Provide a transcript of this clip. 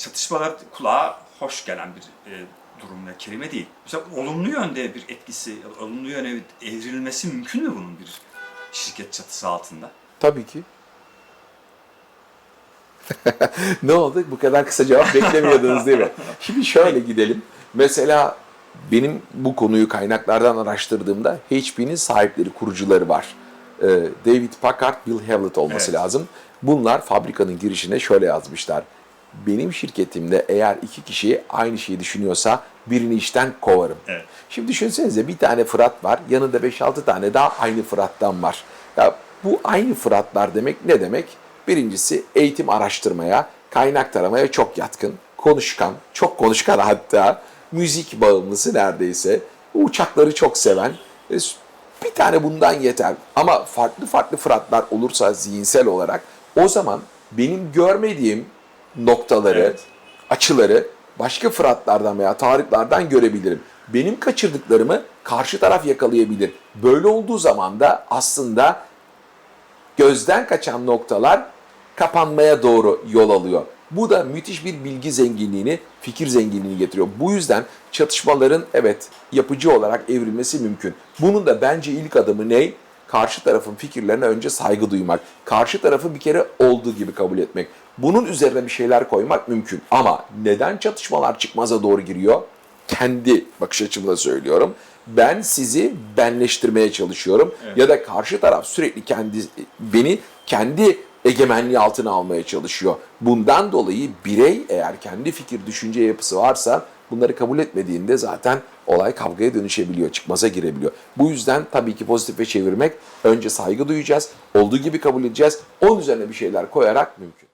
çatışmalar kulağa hoş gelen bir e, durum ve kelime değil. Mesela olumlu yönde bir etkisi, olumlu yöne evrilmesi mümkün mü bunun bir şirket çatısı altında? Tabii ki. ne oldu? Bu kadar kısa cevap beklemiyordunuz değil mi? Şimdi şöyle gidelim. Mesela benim bu konuyu kaynaklardan araştırdığımda HP'nin sahipleri, kurucuları var. Ee, David Packard, Bill Hewlett olması Evet. lazım. Bunlar fabrikanın girişine şöyle yazmışlar. Benim şirketimde eğer iki kişi aynı şeyi düşünüyorsa birini işten kovarım. Evet. Şimdi düşünsenize bir tane Fırat var, yanında 5-6 tane daha aynı Fırat'tan var. Ya bu aynı Fıratlar demek ne demek? Birincisi eğitim araştırmaya, kaynak taramaya çok yatkın, konuşkan, çok konuşkan hatta, müzik bağımlısı neredeyse, uçakları çok seven. E, Bir tane bundan yeter. Ama farklı farklı Fıratlar olursa zihinsel olarak o zaman benim görmediğim noktaları, Evet. açıları başka Fıratlardan veya Tarıklardan görebilirim. Benim kaçırdıklarımı karşı taraf yakalayabilir. Böyle olduğu zaman da aslında gözden kaçan noktalar kapanmaya doğru yol alıyor. Bu da müthiş bir bilgi zenginliğini, fikir zenginliğini getiriyor. Bu yüzden çatışmaların evet yapıcı olarak evrilmesi mümkün. Bunun da bence ilk adımı ne? Karşı tarafın fikirlerine önce saygı duymak. Karşı tarafı bir kere olduğu gibi kabul etmek. Bunun üzerine bir şeyler koymak mümkün. Ama neden çatışmalar çıkmaza doğru giriyor? Kendi bakış açımla söylüyorum. Ben sizi benleştirmeye çalışıyorum ya da karşı taraf sürekli kendi beni kendi egemenliği altına almaya çalışıyor. Bundan dolayı birey eğer kendi fikir düşünce yapısı varsa bunları kabul etmediğinde zaten olay kavgaya dönüşebiliyor, çıkmaza girebiliyor. Bu yüzden tabii ki pozitife çevirmek önce saygı duyacağız, olduğu gibi kabul edeceğiz, onun üzerine bir şeyler koyarak mümkün.